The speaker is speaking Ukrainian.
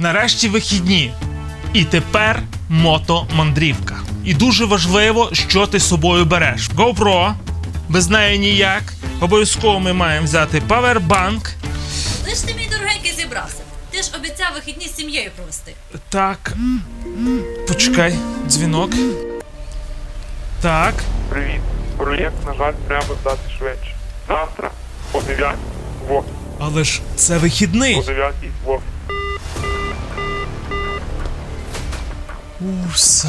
Нарешті вихідні. І тепер мотомандрівка. І дуже важливо, що ти з собою береш. GoPro, без неї ніяк. Обов'язково ми маємо взяти павербанк. Лиш ти, мій дорогенький, зібрався. Ти ж обіцяв вихідні з сім'єю провести. Так. Почекай, дзвінок. Так. Привіт. Проєкт, на жаль, треба здати швидше. Завтра о 9 в офіс. Але ж це вихідний. О 9 в Уса.